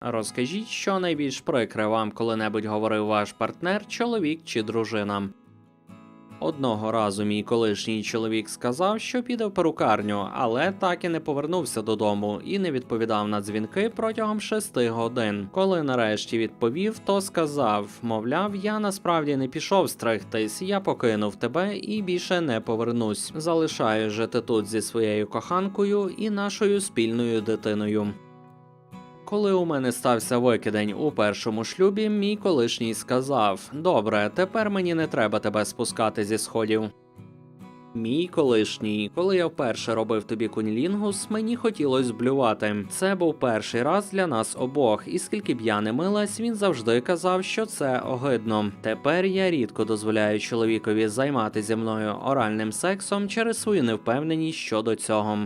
Розкажіть, що найбільш прикре вам коли-небудь говорив ваш партнер, чоловік чи дружина. Одного разу мій колишній чоловік сказав, що піде в перукарню, але так і не повернувся додому і не відповідав на дзвінки протягом шести годин. Коли нарешті відповів, то сказав: мовляв, я насправді не пішов стригтись, я покинув тебе і більше не повернусь. Залишаю жити тут зі своєю коханкою і нашою спільною дитиною. Коли у мене стався викидень у першому шлюбі, мій колишній сказав: Добре, тепер мені не треба тебе спускати зі сходів. Мій колишній, коли я вперше робив тобі кунілінгус, мені хотілося блювати. Це був перший раз для нас обох, і скільки б я не милась, він завжди казав, що це огидно. Тепер я рідко дозволяю чоловікові займати зі мною оральним сексом через свою невпевненість щодо цього.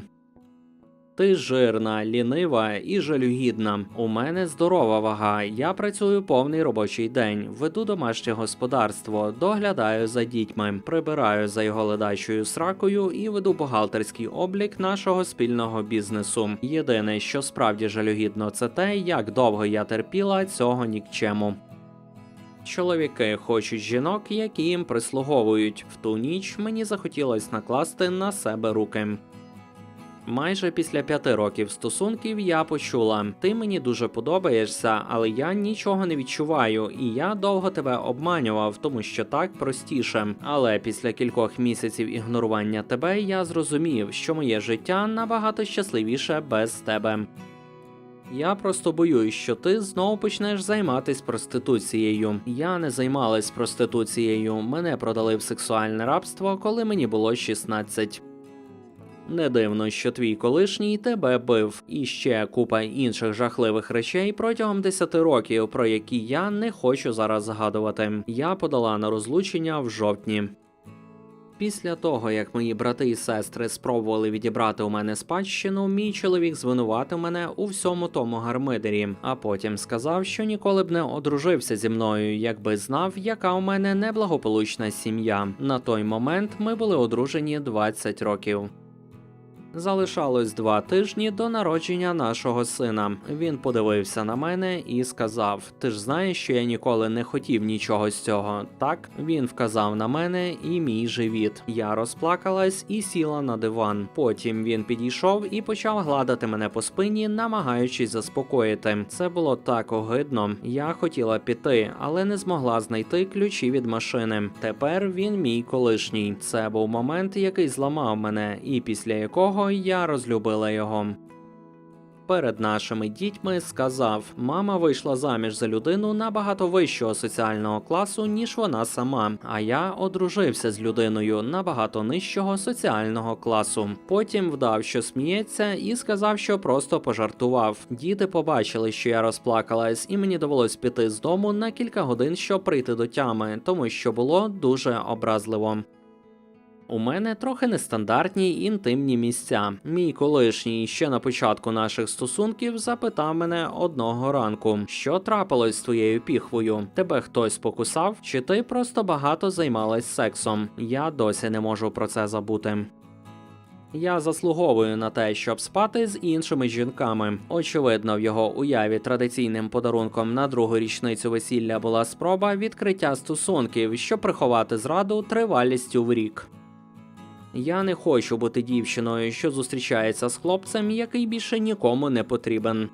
Ти жирна, лінива і жалюгідна. У мене здорова вага. Я працюю повний робочий день, веду домашнє господарство, доглядаю за дітьми, прибираю за його ледачою сракою і веду бухгалтерський облік нашого спільного бізнесу. Єдине, що справді жалюгідно, це те, як довго я терпіла цього нікчему. Чоловіки хочуть жінок, які їм прислуговують. В ту ніч мені захотілось накласти на себе руки. Майже після п'яти років стосунків я почула: ти мені дуже подобаєшся, але я нічого не відчуваю, і я довго тебе обманював, тому що так простіше. Але після кількох місяців ігнорування тебе я зрозумів, що моє життя набагато щасливіше без тебе. Я просто боюсь, що ти знову почнеш займатись проституцією. Я не займалась проституцією. Мене продали в сексуальне рабство, коли мені було 16. Не дивно, що твій колишній тебе бив, і ще купа інших жахливих речей протягом 10 років, про які я не хочу зараз згадувати. Я подала на розлучення в жовтні. Після того, як мої брати і сестри спробували відібрати у мене спадщину, мій чоловік звинуватив мене у всьому тому гармидері, а потім сказав, що ніколи б не одружився зі мною, якби знав, яка у мене неблагополучна сім'я. На той момент ми були одружені 20 років. Залишалось два тижні до народження нашого сина. Він подивився на мене і сказав: Ти ж знаєш, що я ніколи не хотів нічого з цього. Так він вказав на мене і мій живіт. Я розплакалась і сіла на диван. Потім він підійшов і почав гладити мене по спині, намагаючись заспокоїти. Це було так огидно. Я хотіла піти, але не змогла знайти ключі від машини. Тепер він мій колишній. Це був момент, який зламав мене, і після якого я розлюбила його. Перед нашими дітьми сказав: мама вийшла заміж за людину набагато вищого соціального класу, ніж вона сама. А я одружився з людиною набагато нижчого соціального класу. Потім вдав, що сміється, і сказав, що просто пожартував. Діти побачили, що я розплакалась, і мені довелось піти з дому на кілька годин, щоб прийти до тями, тому що було дуже образливо. У мене трохи нестандартні інтимні місця. Мій колишній ще на початку наших стосунків запитав мене одного ранку, що трапилось з твоєю піхвою. Тебе хтось покусав, чи ти просто багато займалась сексом? Я досі не можу про це забути. Я заслуговую на те, щоб спати з іншими жінками. Очевидно, в його уяві традиційним подарунком на другу річницю весілля була спроба відкриття стосунків, щоб приховати зраду тривалістю в рік. Я не хочу бути дівчиною, що зустрічається з хлопцем, який більше нікому не потрібен.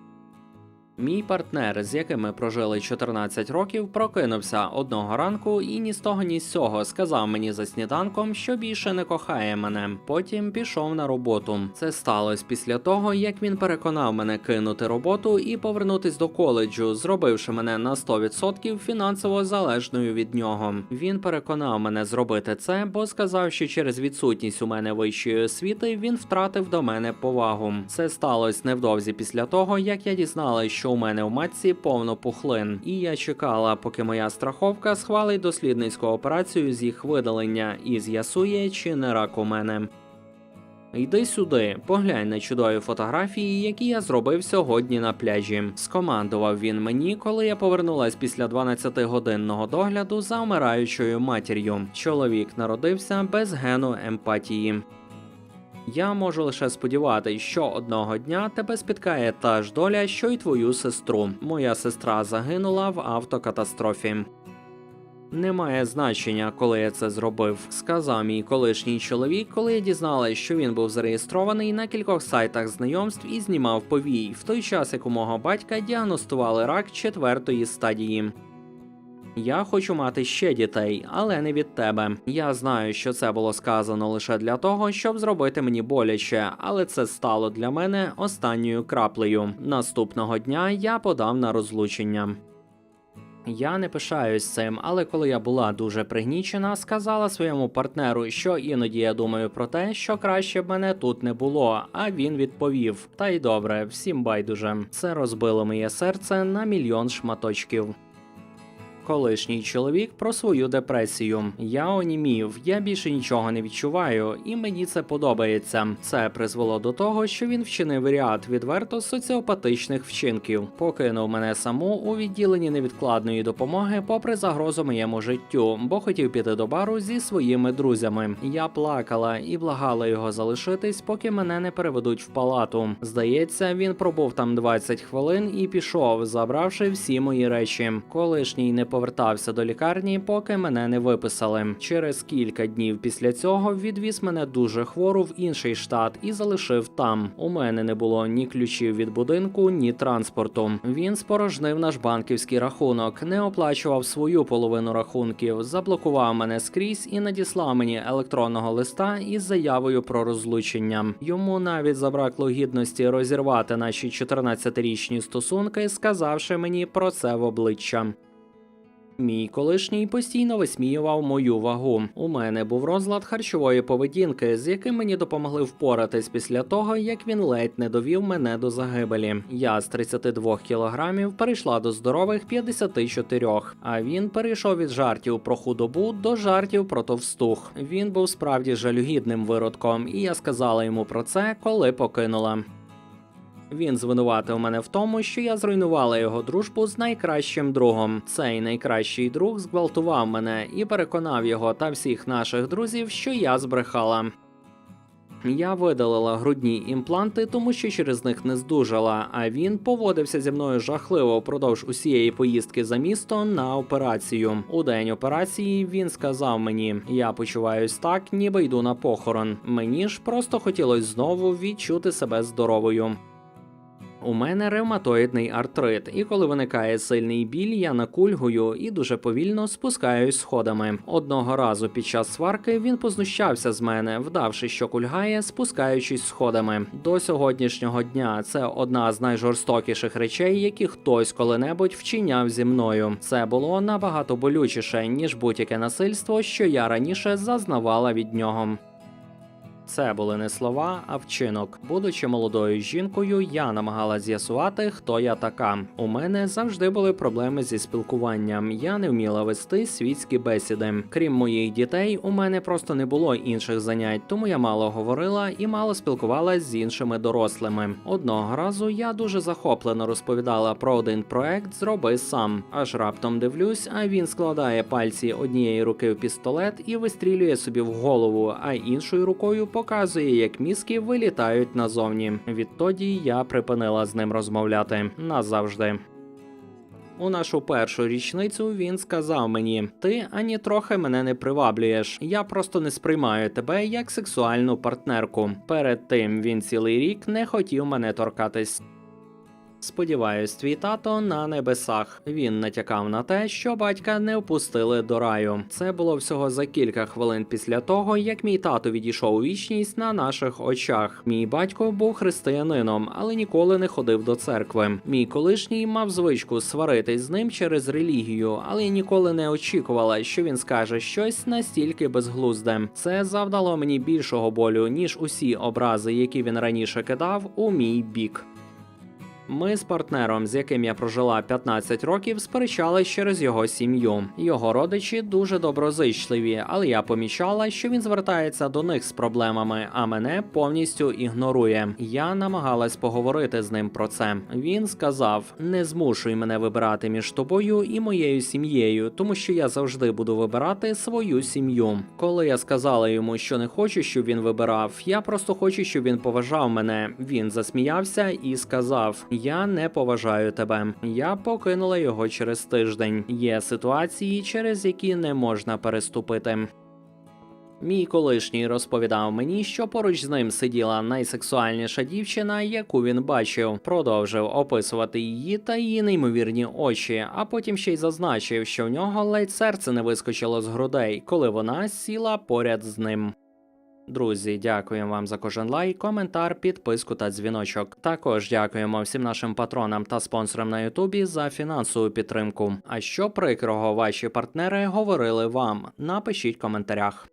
Мій партнер, з яким ми прожили 14 років, прокинувся одного ранку і ні з того, ні з цього сказав мені за сніданком, що більше не кохає мене. Потім пішов на роботу. Це сталося після того, як він переконав мене кинути роботу і повернутись до коледжу, зробивши мене на 100% фінансово залежною від нього. Він переконав мене зробити це, бо сказав, що через відсутність у мене вищої освіти він втратив до мене повагу. Це сталося невдовзі після того, як я дізналась, що у мене в матці повно пухлин, і я чекала, поки моя страховка схвалить дослідницьку операцію з їх видалення і з'ясує, чи не рак у мене. Йди сюди, поглянь на чудові фотографії, які я зробив сьогодні на пляжі. Скомандував він мені, коли я повернулась після 12-годинного догляду за вмираючою матір'ю. Чоловік народився без гену емпатії. Я можу лише сподіватися, що одного дня тебе спіткає та ж доля, що й твою сестру. Моя сестра загинула в автокатастрофі. Немає значення, коли я це зробив, сказав мій колишній чоловік, коли я дізналась, що він був зареєстрований на кількох сайтах знайомств і знімав повій, в той час як у мого батька діагностували рак четвертої стадії. Я хочу мати ще дітей, але не від тебе. Я знаю, що це було сказано лише для того, щоб зробити мені боляче, але це стало для мене останньою краплею. Наступного дня я подав на розлучення. Я не пишаюсь цим, але коли я була дуже пригнічена, сказала своєму партнеру, що іноді я думаю про те, що краще б мене тут не було. А він відповів: Та й добре, всім байдуже. Це розбило моє серце на мільйон шматочків. Колишній чоловік про свою депресію. Я онімів, я більше нічого не відчуваю, і мені це подобається. Це призвело до того, що він вчинив ряд відверто соціопатичних вчинків, покинув мене саму у відділенні невідкладної допомоги, попри загрозу моєму життю, бо хотів піти до бару зі своїми друзями. Я плакала і благала його залишитись, поки мене не переведуть в палату. Здається, він пробув там 20 хвилин і пішов, забравши всі мої речі. Колишній не повертався до лікарні, поки мене не виписали. Через кілька днів після цього відвіз мене дуже хвору в інший штат і залишив там. У мене не було ні ключів від будинку, ні транспорту. Він спорожнив наш банківський рахунок, не оплачував свою половину рахунків, заблокував мене скрізь і надіслав мені електронного листа із заявою про розлучення. Йому навіть забракло гідності розірвати наші 14-річні стосунки, сказавши мені про це в обличчя. Мій колишній постійно висміював мою вагу. У мене був розлад харчової поведінки, з яким мені допомогли впоратись після того, як він ледь не довів мене до загибелі. Я з 32 кілограмів перейшла до здорових 54, а він перейшов від жартів про худобу до жартів про товстух. Він був справді жалюгідним виродком, і я сказала йому про це, коли покинула. Він звинуватив мене в тому, що я зруйнувала його дружбу з найкращим другом. Цей найкращий друг зґвалтував мене і переконав його та всіх наших друзів, що я збрехала. Я видалила грудні імпланти, тому що через них не здужала. А він поводився зі мною жахливо впродовж усієї поїздки за місто на операцію. У день операції він сказав мені: я почуваюсь так, ніби йду на похорон. Мені ж просто хотілося знову відчути себе здоровою. У мене ревматоїдний артрит, і коли виникає сильний біль, я накульгую і дуже повільно спускаюсь сходами. Одного разу під час сварки він познущався з мене, вдавши, що кульгає, спускаючись сходами. До сьогоднішнього дня це одна з найжорстокіших речей, які хтось коли-небудь вчиняв зі мною. Це було набагато болючіше ніж будь-яке насильство, що я раніше зазнавала від нього. Це були не слова, а вчинок. Будучи молодою жінкою, я намагалась з'ясувати, хто я така. У мене завжди були проблеми зі спілкуванням. Я не вміла вести світські бесіди. Крім моїх дітей, у мене просто не було інших занять, тому я мало говорила і мало спілкувалась з іншими дорослими. Одного разу я дуже захоплено розповідала про один проект Зроби сам. Аж раптом дивлюсь, а він складає пальці однієї руки в пістолет і вистрілює собі в голову, а іншою рукою показує, як мізки вилітають назовні. Відтоді я припинила з ним розмовляти назавжди. У нашу першу річницю він сказав мені: ти ані трохи мене не приваблюєш. Я просто не сприймаю тебе як сексуальну партнерку. Перед тим він цілий рік не хотів мене торкатись. Сподіваюсь, твій тато на небесах. Він натякав на те, що батька не впустили до раю. Це було всього за кілька хвилин після того, як мій тато відійшов у вічність на наших очах. Мій батько був християнином, але ніколи не ходив до церкви. Мій колишній мав звичку сваритись з ним через релігію, але я ніколи не очікувала, що він скаже щось настільки безглузде. Це завдало мені більшого болю ніж усі образи, які він раніше кидав у мій бік. Ми з партнером, з яким я прожила 15 років, сперечались через його сім'ю. Його родичі дуже доброзичливі, але я помічала, що він звертається до них з проблемами, а мене повністю ігнорує. Я намагалась поговорити з ним про це. Він сказав: не змушуй мене вибирати між тобою і моєю сім'єю, тому що я завжди буду вибирати свою сім'ю. Коли я сказала йому, що не хочу, щоб він вибирав, я просто хочу, щоб він поважав мене. Він засміявся і сказав: Я не поважаю тебе. Я покинула його через тиждень. Є ситуації, через які не можна переступити. Мій колишній розповідав мені, що поруч з ним сиділа найсексуальніша дівчина, яку він бачив. Продовжив описувати її та її неймовірні очі, а потім ще й зазначив, що в нього ледь серце не вискочило з грудей, коли вона сіла поряд з ним. Друзі, дякуємо вам за кожен лайк, коментар, підписку та дзвіночок. Також дякуємо всім нашим патронам та спонсорам на Ютубі за фінансову підтримку. А що прикрого ваші партнери говорили вам? Напишіть в коментарях.